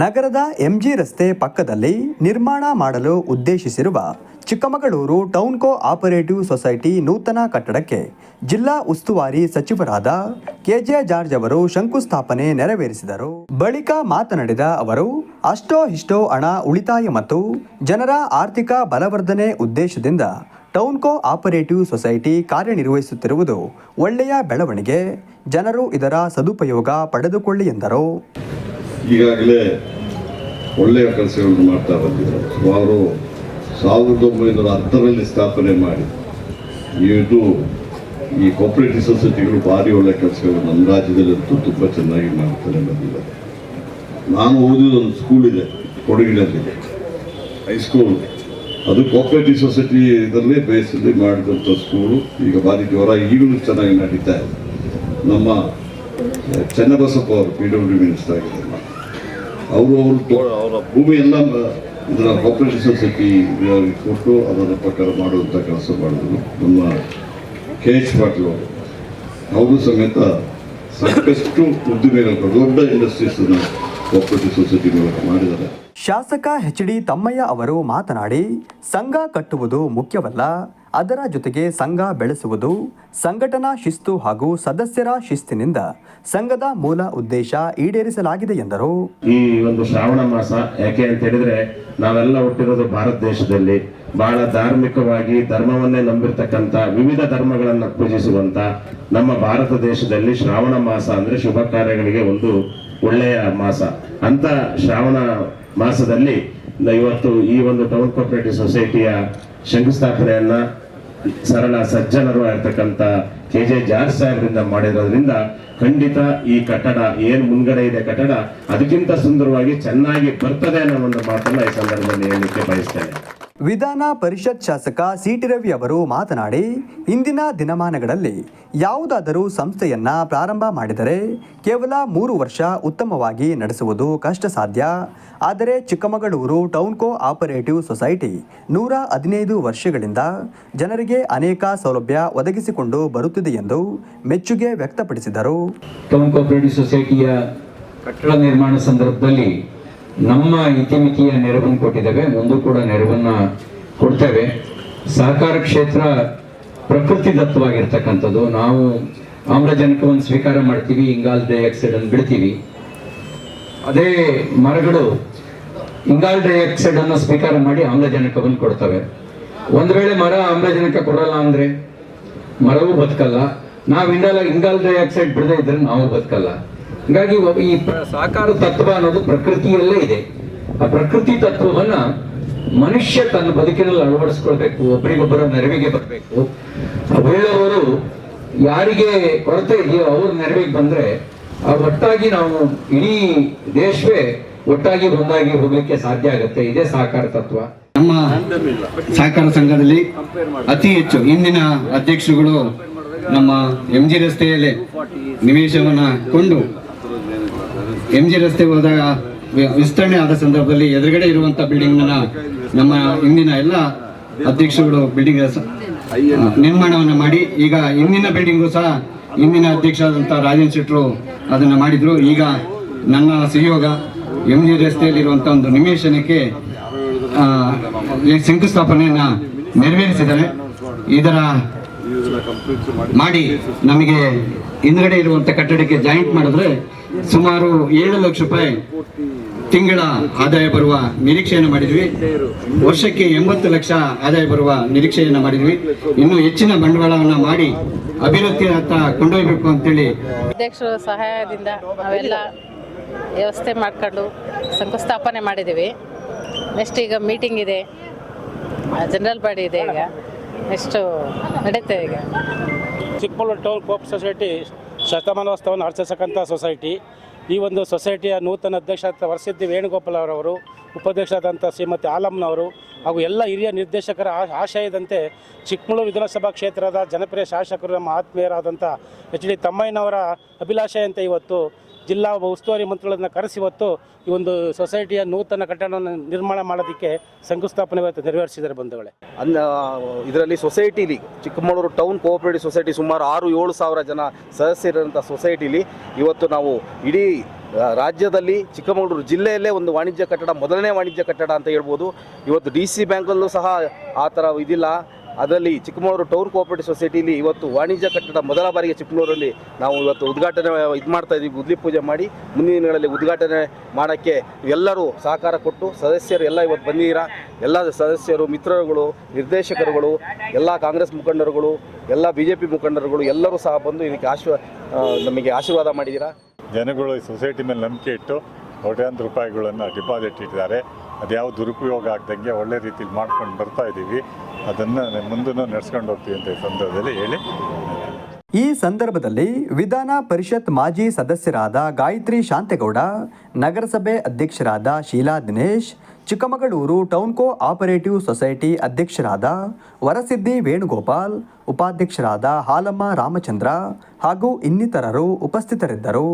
ನಗರದ ಎಂಜಿ ರಸ್ತೆ ಪಕ್ಕದಲ್ಲಿ ನಿರ್ಮಾಣ ಮಾಡಲು ಉದ್ದೇಶಿಸಿರುವ Chikkamagaluru town co operative society ನೂತನ ಕಟ್ಟಡಕ್ಕೆ ಜಿಲ್ಲಾ ಉಸ್ತುವಾರಿ ಸಚಿವರಾದ ಕೆಜೆ ಜಾರ್ಜ್ ಅವರು ಶಂಕುಸ್ಥಾಪನೆ ನೆರವೇರಿಸಿದರು. ಬಳಿಕ ಮಾತನಾಡಿದ ಅವರು, ಅಷ್ಟೋ ಇಷ್ಟೋ ಹಣ ಉಳಿತಾಯ ಮತ್ತು ಜನರ ಆರ್ಥಿಕ ಬಲವರ್ಧನೆ ಉದ್ದೇಶದಿಂದ ಟೌನ್ ಕೋ ಆಪರೇಟಿವ್ ಸೊಸೈಟಿ ಕಾರ್ಯನಿರ್ವಹಿಸುತ್ತಿರುವುದು ಒಳ್ಳೆಯ ಬೆಳವಣಿಗೆ, ಜನರು ಇದರ ಸದುಪಯೋಗ ಪಡೆದುಕೊಳ್ಳಿ ಎಂದರು. ಈಗಾಗಲೇ ಒಳ್ಳೆಯ ಕೆಲಸಗಳನ್ನು ಮಾಡ್ತಾ ಬಂದಿದ್ದಾರೆ. ಸುಮಾರು ಸಾವಿರದ ಒಂಬೈನೂರ ಹತ್ತರಲ್ಲಿ ಸ್ಥಾಪನೆ ಮಾಡಿ. ಇದು ಈ ಕೋಪರೇಟಿವ್ ಸೊಸೈಟಿಗಳು ಭಾರಿ ಒಳ್ಳೆಯ ಕೆಲಸಗಳು ನಮ್ಮ ರಾಜ್ಯದಲ್ಲಂತೂ ತುಂಬ ಚೆನ್ನಾಗಿ ಮಾಡ್ತಾರೆ ಬಂದಿದ್ದಾರೆ ನಾನು ಓದಿದ ಒಂದು ಸ್ಕೂಲ್ ಇದೆ ಕೊಡಗಿನಲ್ಲಿ ಹೈಸ್ಕೂಲ್ ಅದು ಕೋಪರೇಟಿವ್ ಸೊಸೈಟಿ ಇದರಲ್ಲೇ ಬೇಸಲ್ಲಿ ಮಾಡಿದಂಥ ಸ್ಕೂಲು ಈಗ ಭಾರಿ ಜ್ವರ ಈಗಲೂ ಚೆನ್ನಾಗಿ ನಡೀತಾ ಇದೆ. ನಮ್ಮ ಚನ್ನಬಸಪ್ಪ ಅವರು ಪಿ ಡಬ್ಲ್ಯೂ ಮಿನಿಸ್ಟರ್ ಆಗಿದ್ದಾರೆ. ಅವರು ಅವರು ಅವರ ಭೂಮಿ ಎಲ್ಲ ಇದರ ಕಾರ್ಪೊರೇಷನ್ ಸೊಸೈಟಿ ಕೊಟ್ಟು ಅದರ ಪ್ರಕಾರ ಮಾಡುವಂಥ ಕೆಲಸ ಮಾಡಿದ್ರು. ನಮ್ಮ ಕೆ ಎಚ್ ಪಾಟೀಲ್ ಅವರು. ಅವರು ಸಮೇತ ಸಾಕಷ್ಟು ಉದ್ದಿಮೆಗಳು, ದೊಡ್ಡ ಇಂಡಸ್ಟ್ರೀಸನ್ನು ಕೋಪರೇಟಿವ್ ಸೊಸೈಟಿ ಮೂಲಕ ಮಾಡಿದ್ದಾರೆ. ಶಾಸಕ ಎಚ್ ಡಿ ತಮ್ಮಯ್ಯ ಅವರು ಮಾತನಾಡಿ, ಸಂಘ ಕಟ್ಟುವುದು ಮುಖ್ಯವಲ್ಲ. ಅದರ ಜೊತೆಗೆ ಸಂಘ ಬೆಳೆಸುವುದು ಸಂಘಟನಾ ಶಿಸ್ತು ಹಾಗೂ ಸದಸ್ಯರ ಶಿಸ್ತಿನಿಂದ ಸಂಘದ ಮೂಲ ಉದ್ದೇಶ ಈಡೇರಿಸಲಾಗಿದೆ ಎಂದರು. ಈ ಒಂದು ಶ್ರಾವಣ ಮಾಸ ಯಾಕೆ ಅಂತ ಹೇಳಿದ್ರೆ ನಾವೆಲ್ಲ ಹುಟ್ಟಿರೋದು ಭಾರತ ದೇಶದಲ್ಲಿ. ಬಹಳ ಧಾರ್ಮಿಕವಾಗಿ ಧರ್ಮವನ್ನೇ ನಂಬಿರ್ತಕ್ಕಂಥ ವಿವಿಧ ಧರ್ಮಗಳನ್ನು ಪೂಜಿಸುವಂತ ನಮ್ಮ ಭಾರತ ದೇಶದಲ್ಲಿ ಶ್ರಾವಣ ಮಾಸ ಅಂದ್ರೆ ಶುಭ ಕಾರ್ಯಗಳಿಗೆ ಒಂದು ಒಳ್ಳೆಯ ಮಾಸ. ಅಂತ ಶ್ರಾವಣ ಮಾಸದಲ್ಲಿ ಇವತ್ತು ಈ ಒಂದು ಟೌನ್ ಕೋಪರೇಟಿವ್ ಸೊಸೈಟಿಯ ಶಂಕುಸ್ಥಾಪನೆಯನ್ನ ಸರಳ ಸಜ್ಜನರು ಆಗಿರ್ತಕ್ಕಂಥ ಕೆ ಜೆ ಜಾರ್ಜ್ ಸಾಹೇಬ್ರಿಂದ ಮಾಡಿರೋದ್ರಿಂದ ಖಂಡಿತ ಈ ಕಟ್ಟಡ ಏನು ಮುಂಗಡೆ ಇದೆ ಕಟ್ಟಡ ಅದಕ್ಕಿಂತ ಸುಂದರವಾಗಿ ಚೆನ್ನಾಗಿ ಬರ್ತದೆ ಅನ್ನೋ ಒಂದು ಮಾತನ್ನ ಈ ಸಂದರ್ಭದಲ್ಲಿ ಹೇಳಲಿಕ್ಕೆ ಬಯಸ್ತೇನೆ. ವಿಧಾನ ಪರಿಷತ್ ಶಾಸಕ ಸಿಟಿ ರವಿ ಅವರು ಮಾತನಾಡಿ, ಇಂದಿನ ದಿನಮಾನಗಳಲ್ಲಿ ಯಾವುದಾದರೂ ಸಂಸ್ಥೆಯನ್ನ ಪ್ರಾರಂಭ ಮಾಡಿದರೆ ಕೇವಲ ಮೂರು ವರ್ಷ ಉತ್ತಮವಾಗಿ ನಡೆಸುವುದು ಕಷ್ಟ ಸಾಧ್ಯ ಆದರೆ Chikkamagaluru town co operative society ನೂರ ಹದಿನೈದು ವರ್ಷಗಳಿಂದ ಜನರಿಗೆ ಅನೇಕ ಸೌಲಭ್ಯ ಒದಗಿಸಿಕೊಂಡು ಬರುತ್ತಿದೆ ಎಂದು ಮೆಚ್ಚುಗೆ ವ್ಯಕ್ತಪಡಿಸಿದರು. ಟೌನ್ ಕೋಪರೇಟಿವ್ ಸೊಸೈಟಿಯ ಕಟ್ಟಡ ನಿರ್ಮಾಣ ಸಂದರ್ಭದಲ್ಲಿ ನಮ್ಮ ಇತಿಮಿತಿಯ ನೆರವನ್ನು ಕೊಟ್ಟಿದ್ದೇವೆ, ಮುಂದೂ ಕೂಡ ನೆರವನ್ನ ಕೊಡ್ತೇವೆ. ಸಹಕಾರ ಕ್ಷೇತ್ರ ಪ್ರಕೃತಿ ದತ್ತವಾಗಿರ್ತಕ್ಕಂಥದ್ದು. ನಾವು ಆಮ್ಲಜನಕವನ್ನು ಸ್ವೀಕಾರ ಮಾಡ್ತೀವಿ ಇಂಗಾಲ್ ಡೈಆಕ್ಸೈಡ್ ಅನ್ನು ಬಿಡ್ತೀವಿ. ಅದೇ ಮರಗಳು ಇಂಗಾಲ್ ಡೈಆಕ್ಸೈಡ್ ಅನ್ನು ಸ್ವೀಕಾರ ಮಾಡಿ ಆಮ್ಲಜನಕವನ್ನು ಕೊಡ್ತವೆ. ಒಂದು ವೇಳೆ ಮರ ಆಮ್ಲಜನಕ ಕೊಡಲ್ಲ ಅಂದ್ರೆ ಮರವೂ ಬದುಕಲ್ಲ. ನಾವು ಇಂಗಾಲ ಇಂಗಾಲ್ ಡೈಆಕ್ಸೈಡ್ ಬಿಡದೇ ಇದ್ರೆ ನಾವು ಬದುಕಲ್ಲ. ಹೀಗಾಗಿ ಒಬ್ಬ- ಈ ಪ್ರ- ಸಾಕಾರ ತತ್ವ ಅನ್ನೋದು ಪ್ರಕೃತಿಯಲ್ಲೇ ಇದೆ. ಆ ಪ್ರಕೃತಿ ತತ್ವವನ್ನ ಮನುಷ್ಯ ತನ್ನ ಬದುಕಿನಲ್ಲಿ ಅಳವಡಿಸ್ಕೊಳ್ಬೇಕು ಒಬ್ಬರಿಗೊಬ್ಬರ ನೆರವಿಗೆ ಬರಬೇಕು. ಒಳ್ಳೆಯವರು ಯಾರಿಗೆ ಕೊರತೆ ಇದೆಯೋ ಅವ್ರ ನೆರವಿಗೆ ಬಂದ್ರೆ ಆ ಒಟ್ಟಾಗಿ ನಾವು ಇಡೀ ದೇಶವೇ ಒಟ್ಟಾಗಿ ಒಂದಾಗಿ ಹೋಗ್ಲಿಕ್ಕೆ ಸಾಧ್ಯ ಆಗುತ್ತೆ. ಇದೇ ಸಹಕಾರ ತತ್ವ. ನಮ್ಮ ಸಹಕಾರ ಸಂಘದಲ್ಲಿ ಅತಿ ಹೆಚ್ಚು ಇಂದಿನ ಅಧ್ಯಕ್ಷರುಗಳು ನಮ್ಮ ಎಂ ಜಿ ರಸ್ತೆಯಲ್ಲಿ ನಿವೇಶವನ್ನ ಕೊಂಡು ಎಂ ಜಿ ರಸ್ತೆ ಹೋದಾಗ ವಿಸ್ತರಣೆ ಆದ ಸಂದರ್ಭದಲ್ಲಿ ಎದುರುಗಡೆ ಬಿಲ್ಡಿಂಗ್ ನಮ್ಮ ಇಂದಿನ ಎಲ್ಲ ಅಧ್ಯಕ್ಷರುಗಳು ಬಿಲ್ಡಿಂಗ್ ನಿರ್ಮಾಣವನ್ನು ಮಾಡಿ, ಈಗ ಇಂದಿನ ಬಿಲ್ಡಿಂಗು ಸಹ ಇಂದಿನ ಅಧ್ಯಕ್ಷರಾದಂಥ ರಾಜೇಂದ್ರ ಶೆಟ್ಟರು ಅದನ್ನ ಮಾಡಿದ್ರು. ಈಗ ನನ್ನ ಸಹಯೋಗ ಎಂ ಜಿ ರಸ್ತೆಯಲ್ಲಿರುವಂಥ ಒಂದು ನಿವೇಶನಕ್ಕೆ ಶಂಕುಸ್ಥಾಪನೆಯನ್ನ ನೆರವೇರಿಸಿದ್ದಾರೆ. ಇದರ ಮಾಡಿ ನಮಗೆ ಹಿಂದ್ಗಡೆ ಇರುವಂತ ಕಟ್ಟಡಕ್ಕೆ ಜಾಯಿಂಟ್ ಮಾಡಿದ್ರೆ ಸುಮಾರು ಏಳು ಲಕ್ಷ ರೂಪಾಯಿ ತಿಂಗಳ ಆದಾಯ ಬರುವ ನಿರೀಕ್ಷೆಯನ್ನು ಮಾಡಿದ್ವಿ. ವರ್ಷಕ್ಕೆ ಎಂಬತ್ತು ಲಕ್ಷ ಆದಾಯ ಬರುವ ನಿರೀಕ್ಷೆಯನ್ನು ಮಾಡಿದ್ವಿ. ಇನ್ನು ಹೆಚ್ಚಿನ ಬಂಡವಾಳವನ್ನು ಮಾಡಿ ಅಭಿವೃದ್ಧಿ ಹತ್ತ ಕೊಂಡೊಯ್ಬೇಕು ಅಂತೇಳಿ. ಅಧ್ಯಕ್ಷರ ಸಹಾಯದಿಂದ ನಾವೆಲ್ಲ ವ್ಯವಸ್ಥೆ ಮಾಡಿಕೊಂಡು ಶಂಕುಸ್ಥಾಪನೆ ಮಾಡಿದ್ದೀವಿ. ನೆಕ್ಸ್ಟ್ ಈಗ ಮೀಟಿಂಗ್ ಇದೆ. ಜನರಲ್ ಬಾಡಿ ಇದೆ ಈಗ. ನೆಕ್ಸ್ಟು ನಡೀತೆ ಈಗ? ಚಿಕ್ಕಮಗಳೂರು ಟೌನ್ ಕೋಪ್ ಸೊಸೈಟಿ ಶತಮಾನೋತ್ಸವವನ್ನು ಆಚರಿಸಕ್ಕಂಥ ಸೊಸೈಟಿ. ಈ ಒಂದು ಸೊಸೈಟಿಯ ನೂತನ ಅಧ್ಯಕ್ಷ ವರಸಿದ್ದಿ ವೇಣುಗೋಪಾಲ್ ಅವರವರು, ಉಪಾಧ್ಯಕ್ಷರಾದಂಥ ಶ್ರೀಮತಿ ಆಲಮ್ನವರು ಹಾಗೂ ಎಲ್ಲ ಹಿರಿಯ ನಿರ್ದೇಶಕರ ಆಶಯದಂತೆ ಚಿಕ್ಕಮಗಳೂರು ವಿಧಾನಸಭಾ ಕ್ಷೇತ್ರದ ಜನಪ್ರಿಯ ಶಾಸಕರು ನಮ್ಮ ಆತ್ಮೀಯರಾದಂಥ ಎಚ್ ಡಿ ತಮ್ಮಯ್ಯನವರ ಅಭಿಲಾಷೆಯಂತೆ ಇವತ್ತು ಜಿಲ್ಲಾ ಉಸ್ತುವಾರಿ ಮಂತ್ರಿಗಳನ್ನ ಕರೆಸಿ ಇವತ್ತು ಈ ಒಂದು ಸೊಸೈಟಿಯ ನೂತನ ಕಟ್ಟಡವನ್ನು ನಿರ್ಮಾಣ ಮಾಡೋದಕ್ಕೆ ಶಂಕುಸ್ಥಾಪನೆ ಇವತ್ತು ನೆರವೇರಿಸಿದ್ದಾರೆ ಬಂಧುಗಳೇ. ಅಂದ ಇದರಲ್ಲಿ ಸೊಸೈಟಿಲಿ ಚಿಕ್ಕಮಗಳೂರು ಟೌನ್ ಕೋಆಪರೇಟಿವ್ ಸೊಸೈಟಿ ಸುಮಾರು ಆರು ಏಳು ಸಾವಿರ ಜನ ಸದಸ್ಯರಿರುವಂಥ ಸೊಸೈಟಿಲಿ ಇವತ್ತು ನಾವು ಇಡೀ ರಾಜ್ಯದಲ್ಲಿ ಚಿಕ್ಕಮಗಳೂರು ಜಿಲ್ಲೆಯಲ್ಲೇ ಒಂದು ವಾಣಿಜ್ಯ ಕಟ್ಟಡ, ಮೊದಲನೇ ವಾಣಿಜ್ಯ ಕಟ್ಟಡ ಅಂತ ಹೇಳ್ಬೋದು. ಇವತ್ತು ಡಿ ಸಿ ಬ್ಯಾಂಕಲ್ಲೂ ಸಹ ಆ ಥರ ಇದಿಲ್ಲ. ಅದರಲ್ಲಿ ಚಿಕ್ಕಮಗಳೂರು ಟೌನ್ ಕೋಆಪರೇಟಿವ್ ಸೊಸೈಟಿಲಿ ಇವತ್ತು ವಾಣಿಜ್ಯ ಕಟ್ಟಡ ಮೊದಲ ಬಾರಿಗೆ ಚಿಕ್ಕಮಗಳೂರಲ್ಲಿ ನಾವು ಇವತ್ತು ಉದ್ಘಾಟನೆ ಇದು ಮಾಡ್ತಾ ಇದ್ದೀವಿ, ಗುದ್ಲಿ ಪೂಜೆ ಮಾಡಿ. ಮುಂದಿನ ದಿನಗಳಲ್ಲಿ ಉದ್ಘಾಟನೆ ಮಾಡೋಕ್ಕೆ ಎಲ್ಲರೂ ಸಹಕಾರ ಕೊಟ್ಟು ಸದಸ್ಯರು ಎಲ್ಲ ಇವತ್ತು ಬಂದಿದ್ದೀರಾ? ಎಲ್ಲ ಸದಸ್ಯರು, ಮಿತ್ರರುಗಳು, ನಿರ್ದೇಶಕರುಗಳು, ಎಲ್ಲ ಕಾಂಗ್ರೆಸ್ ಮುಖಂಡರುಗಳು, ಎಲ್ಲ ಬಿ ಮುಖಂಡರುಗಳು ಎಲ್ಲರೂ ಸಹ ಬಂದು ಇದಕ್ಕೆ ಆಶೀರ್ವ ನಮಗೆ ಆಶೀರ್ವಾದ ಮಾಡಿದ್ದೀರಾ? ಜನಗಳು ಸೊಸೈಟಿ ಮೇಲೆ ನಂಬಿಕೆ ಇಟ್ಟು ಕೋಟ್ಯಾಂತರ ರೂಪಾಯಿಗಳನ್ನು ಡಿಪಾಸಿಟ್ ಇಟ್ಟಿದ್ದಾರೆ. ಅದ್ಯಾವ ದುರುಪಯೋಗ ಆಗ್ದಂಗೆ ಒಳ್ಳೆ ರೀತಿಯಲ್ಲಿ ಮಾಡ್ಕೊಂಡು ಬರ್ತಾ ಇದ್ದೀವಿ ಅದನ್ನು ಮುಂದೂ ನಡೆಸ್ಕೊಂಡು ಹೋಗ್ತೀವಿ ಅಂತ ಸಂದರ್ಭದಲ್ಲಿ ಹೇಳಿ. ಈ ಸಂದರ್ಭದಲ್ಲಿ ವಿಧಾನ ಪರಿಷತ್ ಮಾಜಿ ಸದಸ್ಯರಾದ ಗಾಯತ್ರಿ ಶಾಂತೇಗೌಡ, ನಗರಸಭೆ ಅಧ್ಯಕ್ಷರಾದ Sheela Dinesh, Chikkamagaluru town co operative society ಅಧ್ಯಕ್ಷರಾದ ವರಸಿದ್ದಿ ವೇಣುಗೋಪಾಲ್, ಉಪಾಧ್ಯಕ್ಷರಾದ ಹಾಲಮ್ಮ ರಾಮಚಂದ್ರ ಹಾಗೂ ಇನ್ನಿತರರು ಉಪಸ್ಥಿತರಿದ್ದರು.